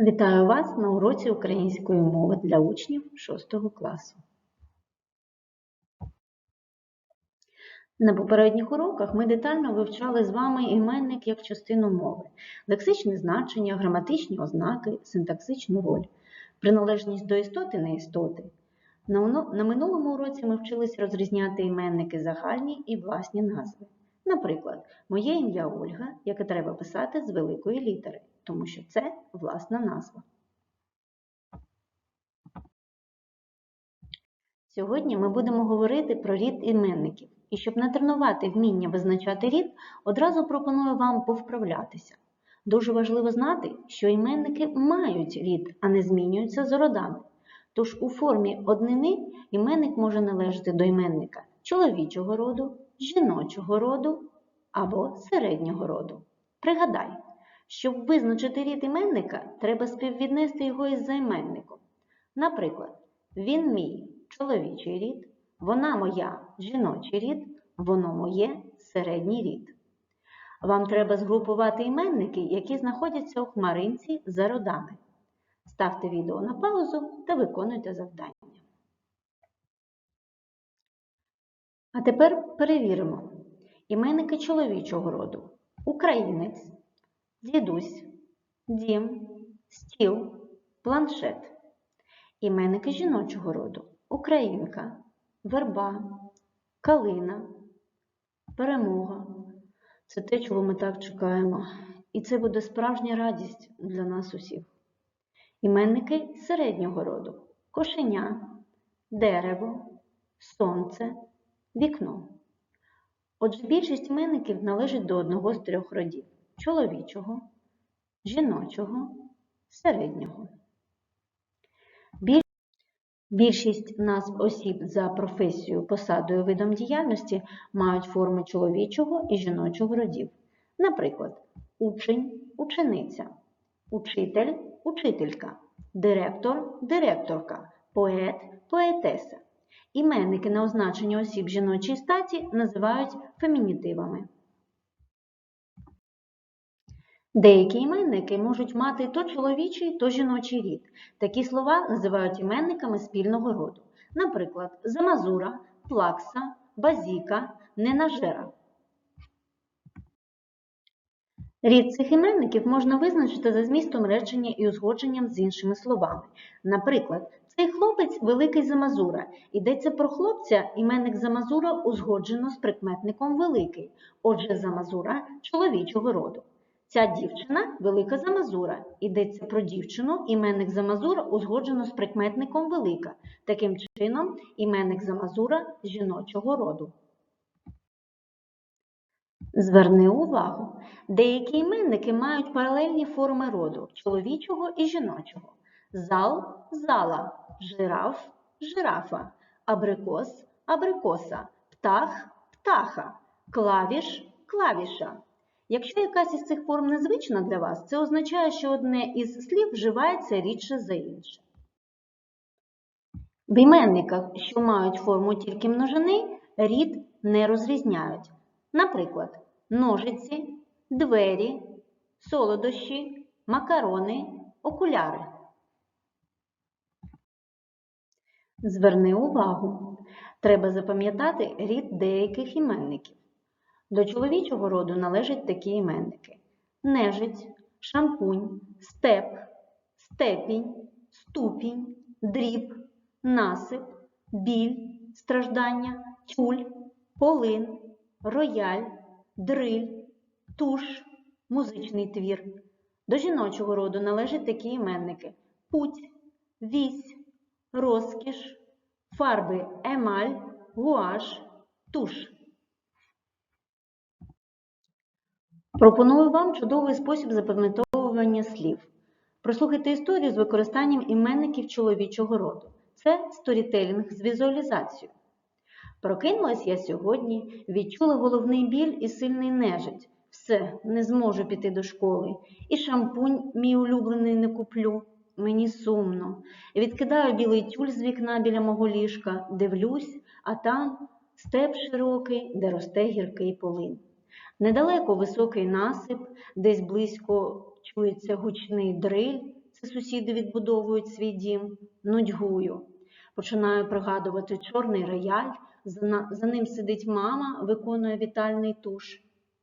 Вітаю вас на уроці української мови для учнів 6 класу. На попередніх уроках ми детально вивчали з вами іменник як частину мови, лексичне значення, граматичні ознаки, синтаксичну роль, приналежність до істоти не істоти. На минулому уроці ми вчились розрізняти іменники загальні і власні назви. Наприклад, моє ім'я Ольга, яке треба писати з великої літери, тому що це власна назва. Сьогодні ми будемо говорити про рід іменників. І щоб натренувати вміння визначати рід, одразу пропоную вам повправлятися. Дуже важливо знати, що іменники мають рід, а не змінюються з родами. Тож у формі однини іменник може належати до іменника чоловічого роду, жіночого роду або середнього роду. Пригадай, щоб визначити рід іменника, треба співвіднести його із займенником. Наприклад, він мій чоловічий рід, вона моя жіночий рід, воно моє середній рід. Вам треба згрупувати іменники, які знаходяться у хмаринці за родами. Ставте відео на паузу та виконуйте завдання. А тепер перевіримо. Іменники чоловічого роду. Українець, дідусь, дім, стіл, планшет. Іменники жіночого роду. Українка, верба, калина, перемога. Це те, чого ми так чекаємо. І це буде справжня радість для нас усіх. Іменники середнього роду. Кошеня, дерево, сонце, вікно. Отже, більшість іменників належить до одного з трьох родів чоловічого, жіночого, середнього. Більшість назв осіб за професією, посадою, видом діяльності мають форми чоловічого і жіночого родів. Наприклад, учень, учениця, учитель, учителька, директор, директорка, поет, поетеса. Іменники на означення осіб жіночої статі називають фемінітивами. Деякі іменники можуть мати то чоловічий, то жіночий рід. Такі слова називають іменниками спільного роду. Наприклад, замазура, плакса, базіка, ненажера. Рід цих іменників можна визначити за змістом речення і узгодженням з іншими словами. Наприклад, цей хлопець великий замазура. Йдеться про хлопця, іменник замазура узгоджено з прикметником великий. Отже, замазура чоловічого роду. Ця дівчина велика замазура. Йдеться про дівчину, іменник замазура узгоджено з прикметником велика. Таким чином, іменник замазура жіночого роду. Зверни увагу, деякі іменники мають паралельні форми роду чоловічого і жіночого. Зал зала, жираф жирафа, абрикос абрикоса, птах птаха, клавіш клавіша. Якщо якась із цих форм незвична для вас, це означає, що одне із слів вживається рідше за інше. В іменниках, що мають форму тільки множини, рід не розрізняють. Наприклад, ножиці, двері, солодощі, макарони, окуляри. Зверни увагу. Треба запам'ятати рід деяких іменників. До чоловічого роду належать такі іменники: нежить, шампунь, степ, степінь, ступінь, дріб, насип, біль, страждання, тюль, полин, рояль, дриль, туш, музичний твір. До жіночого роду належать такі іменники: путь, вісь, розкіш, фарби емаль, гуаш, туш. Пропоную вам чудовий спосіб запам'ятовування слів. Прослухайте історію з використанням іменників чоловічого роду. Це сторітелінг з візуалізацією. Прокинулась я сьогодні, відчула головний біль і сильний нежить. Все, не зможу піти до школи. І шампунь мій улюблений не куплю. Мені сумно. Відкидаю білий тюль з вікна біля мого ліжка, дивлюсь, а там степ широкий, де росте гіркий полин. Недалеко високий насип, десь близько чується гучний дриль, це сусіди відбудовують свій дім, нудьгую. Починаю пригадувати чорний рояль, за, ним сидить мама, виконує вітальний туш.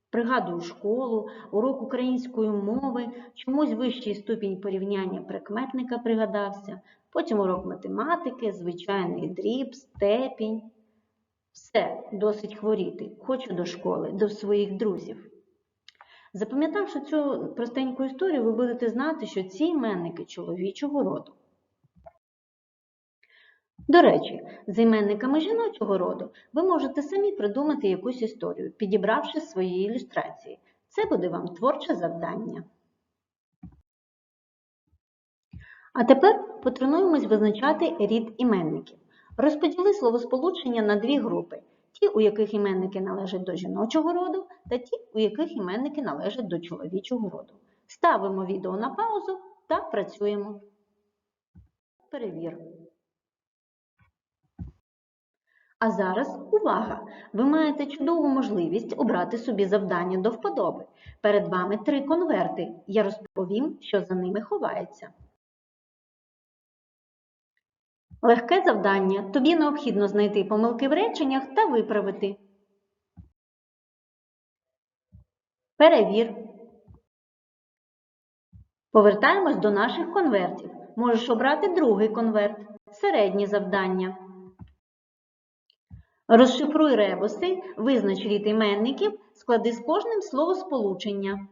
Пригадую школу, урок української мови, чомусь вищий ступінь порівняння прикметника пригадався, потім урок математики, звичайний дріб, степінь. Все, досить хворіти. Хочу до школи, до своїх друзів. Запам'ятавши цю простеньку історію, ви будете знати, що ці іменники чоловічого роду. До речі, з іменниками жіночого роду ви можете самі придумати якусь історію, підібравши свої ілюстрації. Це буде вам творче завдання. А тепер потренуємось визначати рід іменників. Розподіли словосполучення на дві групи: ті, у яких іменники належать до жіночого роду, та ті, у яких іменники належать до чоловічого роду. Ставимо відео на паузу та працюємо. Перевір. А зараз увага! Ви маєте чудову можливість обрати собі завдання до вподоби. Перед вами три конверти. Я розповім, що за ними ховається. Легке завдання. Тобі необхідно знайти помилки в реченнях та виправити. Перевір. Повертаємось до наших конвертів. Можеш обрати другий конверт. Середнє завдання. Розшифруй ребуси, визнач рід іменників, склади з кожним словосполучення.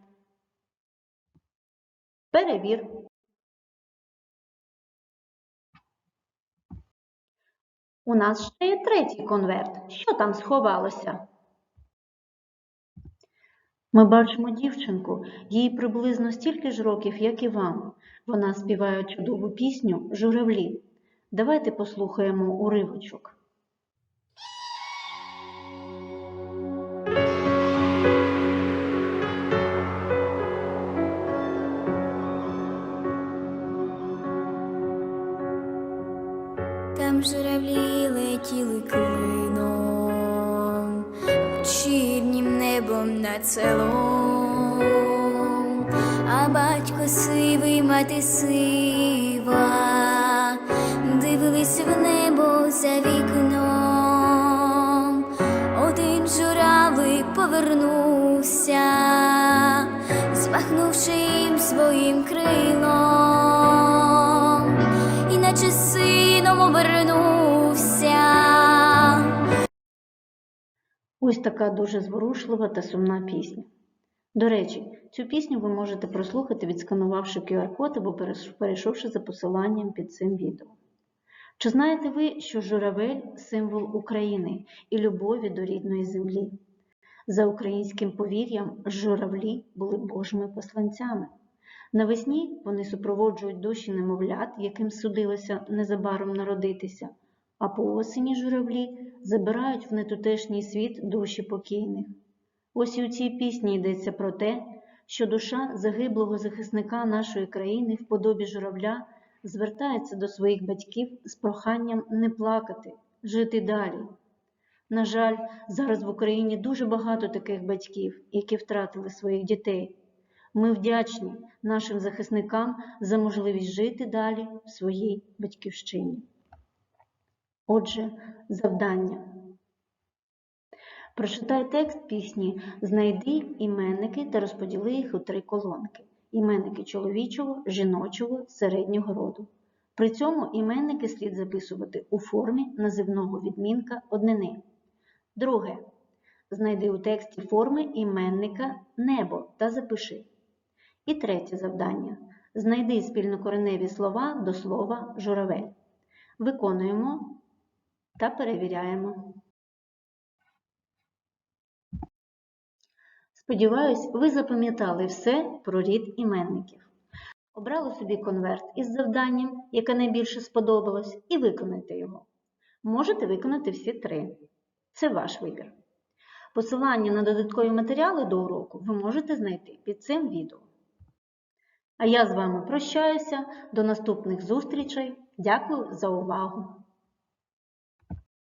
Перевір. У нас ще є третій конверт. Що там сховалося? Ми бачимо дівчинку, їй приблизно стільки ж років, як і вам. Вона співає чудову пісню Журавлі. Давайте послухаємо уривочок. Небом над селом, а батько сивий, мати сива, дивились в небо за така дуже зворушлива та сумна пісня. До речі, цю пісню ви можете прослухати, відсканувавши QR-код або перейшовши за посиланням під цим відео. Чи знаєте ви, що журавель символ України і любові до рідної землі? За українським повір'ям, журавлі були божими посланцями. Навесні вони супроводжують душі немовлят, яким судилося незабаром народитися, а по осені журавлі забирають в нетутешній світ душі покійних. Ось і у цій пісні йдеться про те, що душа загиблого захисника нашої країни в подобі журавля звертається до своїх батьків з проханням не плакати, жити далі. На жаль, зараз в Україні дуже багато таких батьків, які втратили своїх дітей. Ми вдячні нашим захисникам за можливість жити далі в своїй батьківщині. Отже, завдання. Прочитай текст пісні, знайди іменники та розподіли їх у три колонки. Іменники чоловічого, жіночого, середнього роду. При цьому іменники слід записувати у формі називного відмінка однини. Друге. Знайди у тексті форми іменника небо та запиши. І третє завдання. Знайди спільнокореневі слова до слова журавель. Виконуємо та перевіряємо. Сподіваюсь, ви запам'ятали все про рід іменників. Обрали собі конверт із завданням, яке найбільше сподобалось, і виконайте його. Можете виконати всі три. Це ваш вибір. Посилання на додаткові матеріали до уроку ви можете знайти під цим відео. А я з вами прощаюся. До наступних зустрічей. Дякую за увагу!